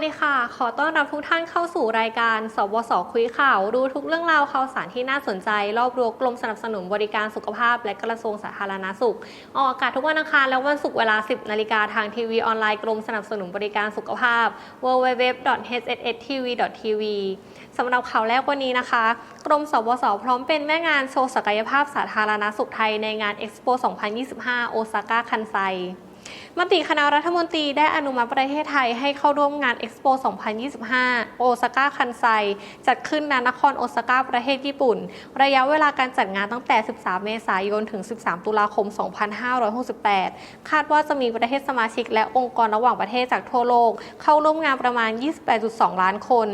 วัสดีค่ะ ขอต้อนรับทุกท่านเข้าสู่รายการสบสคุยข่าว รู้ทุกเรื่องราวข่าวสารที่น่าสนใจ รอบรั้วกรมสนับสนุนบริการสุขภาพ และกระทรวงสาธารณสุข ออกอากาศทุกวันอังคารและวันศุกร์เวลา 10 นาฬิกาทางทีวีออนไลน์กรมสนับสนุนบริการสุขภาพ www.hsstv.tv สำหรับข่าวแรกวันนี้นะคะ กรมสบสพร้อมเป็นแม่งานโชว์ศักยภาพสาธารณสุขไทยในงาน Expo 2025 โอซาก้าคันไซ มติคณะรัฐมนตรีได้อนุมัติประเทศไทยให้เข้าร่วมงาน Expo 2025 โอซาก้าคันไซ จัดขึ้นณนครโอซาก้าประเทศญี่ปุ่น ระยะเวลาการจัดงานตั้งแต่ 13 เมษายน ถึง 13 ตุลาคม 2568 คาดว่าจะมีประเทศสมาชิกและองค์กรระหว่างประเทศจากทั่วโลก เข้าร่วมงานประมาณ 28.2 ล้านคน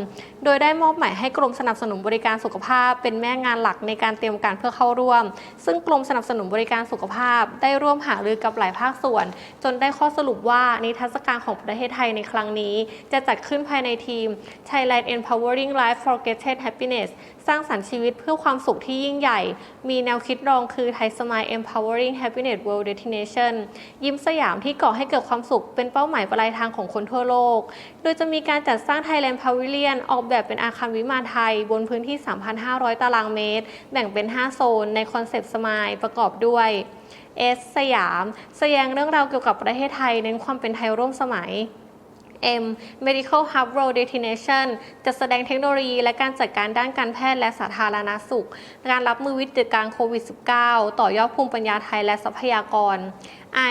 โดยได้มอบหมายให้กรมสนับสนุนบริการสุขภาพ เป็นแม่งานหลักในการเตรียมการเพื่อเข้าร่วม ซึ่งกรมสนับสนุนบริการสุขภาพ ได้ร่วมหารือกับหลายภาคส่วนจนได้ข้อสรุปว่านิทรรศการของประเทศไทยในครั้งนี้ จะจัดขึ้นภายในทีม Thailand Empowering Life for Greater Happiness สร้างสรรค์ชีวิตเพื่อความสุขที่ยิ่งใหญ่ มีแนวคิดรองคือ Thai Smile Empowering Happiness World Destination ยิ้มสยามที่ก่อให้เกิดความสุขเป็นเป้าหมายปลายทางของคนทั่วโลก โดยจะมีการจัดสร้าง Thailand Pavilion ออกแบบเป็นอาคารวิมานไทย บนพื้นที่ 3,500 ตารางเมตร แบ่งเป็น 5 โซนในคอนเซปต์สมายประกอบด้วย เอสสยาม แสดงเรื่องราวเกี่ยวกับประเทศไทย เน้นความเป็นไทยร่วมสมัย M Medical Hub Road Destination จะแสดงเทคโนโลยีและการจัดการด้านการแพทย์และสาธารณสุข การรับมือวิกฤตการโควิด -19 ต่อยอดภูมิปัญญาไทยและทรัพยากร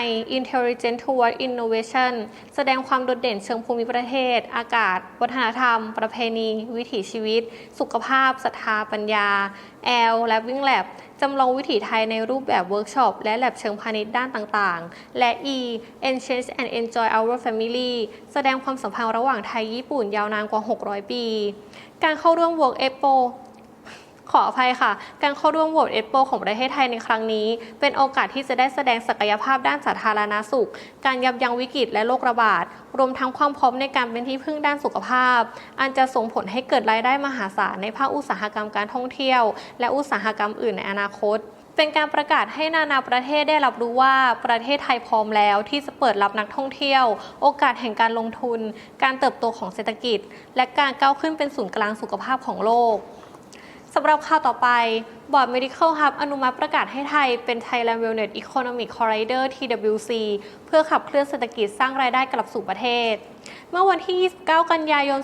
I Intelligent Toward Innovation แสดงความโดดเด่นเชิงภูมิประเทศ อากาศ วัฒนธรรม ประเพณี วิถีชีวิต สุขภาพศรัทธาปัญญา L Labbing Lab จำลองวิถีไทยในรูปแบบเวิร์กช็อปและแลบเชิงพาณิชย์ด้านต่างๆ และ E Enchant and Enjoy Our Family แสดงความสัมพันธ์ระหว่างไทยญี่ปุ่นยาวนานกว่า 600 ปี การเข้าร่วม Work Expo ขออภัยค่ะ การเข้าร่วมโหวตเอ็กโปของประเทศไทยในครั้งนี้ เป็นโอกาสที่จะได้แสดงศักยภาพด้านสาธารณาสุข การยับยั้งวิกฤตและโรคระบาด รวมทั้งความพร้อมในการเป็นที่พึ่งด้านสุขภาพ อันจะส่งผลให้เกิดรายได้มหาศาลในภาคอุตสาหกรรมการท่องเที่ยว และอุตสาหกรรมอื่นในอนาคตเป็นการประกาศให้นานาประเทศได้รับรู้ว่าประเทศไทยพร้อมแล้วที่จะเปิดรับนักท่องเที่ยว โอกาสแห่งการลงทุน การเติบโตของเศรษฐกิจ และการก้าวขึ้นเป็นศูนย์กลางสุขภาพของโลก สำหรับข่าวต่อไป บอร์ด Medical Hub อนุมัติประกาศให้ไทยเป็น Thailand Wellness Economic Corridor TWC เพื่อขับเคลื่อนเศรษฐกิจสร้างรายได้กลับสู่ประเทศ เมื่อวันที่ 29 กันยายน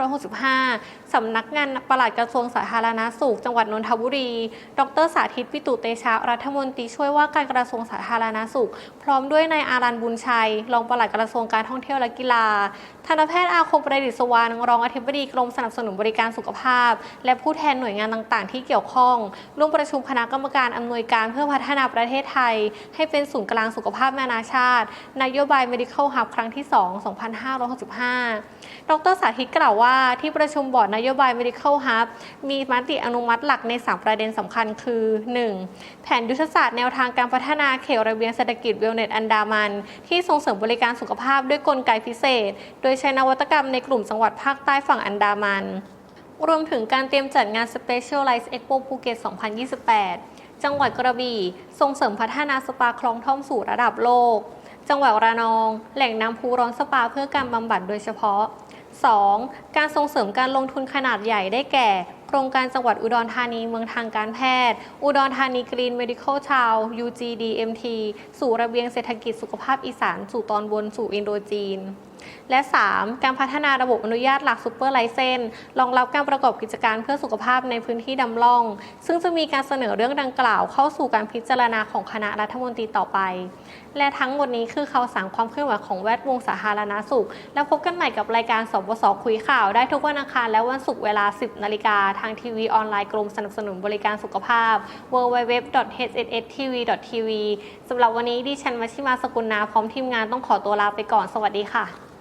2565 สำนักงานปลัดกระทรวงสาธารณาสุข จังหวัดนนทบุรี ดรสาธิตปิตุเตชะ รัฐมนตรีช่วยว่าการกระทรวงสาธารณาสุข พร้อมด้วยนายอารันบุญชัย รองปลัดกระทรวงการท่องเที่ยวและกีฬา ทันตแพทย์อาคมประดิษฐ์สวรรณรองอธิบดีกรมสนับสนุนบริการสุขภาพ และผู้แทนหน่วยงานต่าง ๆ ที่เกี่ยวข้องร่วมประชุมคณะกรรมการอำนวยการเพื่อพัฒนาประเทศไทย ให้เป็นศูนย์กลางสุขภาพนานาชาติ นโยบาย Medical Hub ครั้งที่ 2 2565 ดรสาธิตกล่าวว่าที่ประชุมบอร์ดนโยบาย Medical Hub มีมติอนุมัติหลักใน 3 ประเด็นสำคัญคือ 1. แผนยุทธศาสตร์แนวทางการพัฒนาเขตระเบียงเศรษฐกิจเวลเนตอันดามัน ที่ส่งเสริมบริการสุขภาพด้วยกลไกพิเศษ โดยใช้นวัตกรรมในกลุ่มจังหวัดภาคใต้ฝั่งอันดามัน รวมถึงการเตรียมจัดงาน Specialized Expo ภูเก็ต 2028 จังหวัดกระบี่ ส่งเสริมพัฒนาสปาคลองท่อมสู่ระดับโลก จังหวัดระนอง แหล่งน้ำพุร้อนสปาเพื่อการบำบัดโดยเฉพาะ 2. การส่งเสริมการลงทุนขนาดใหญ่ได้แก่ โครงการจังหวัดอุดรธานีเมืองทางการแพทย์ อุดรธานีกรีน Medical Town UGDMT สู่ระเบียงเศรษฐกิจสุขภาพอีสาน สู่ตอนบนสู่อินโดจีน และ 3. การพัฒนาระบบอนุญาตหลักซูเปอร์ไลเซนรองรับการประกอบกิจการเพื่อสุขภาพในพื้นที่ดำร่อง ซึ่งจะมีการเสนอเรื่องดังกล่าวเข้าสู่การพิจารณาของคณะรัฐมนตรีต่อไป และทั้งหมดนี้คือข่าวสารความเคลื่อนไหวของแวดวงสาธารณสุข แล้วพบกันใหม่กับรายการสบสคุยข่าวได้ทุกวันอังคารและวันศุกร์เวลา 10 นาฬิกาทางทีวีออนไลน์กรมสนับสนุนบริการสุขภาพ www.hsstv.tv สำหรับวันนี้ดิฉันวชิมาสกุลนาพร้อมทีมงานต้องขอตัวลาไปก่อนสวัสดีค่ะ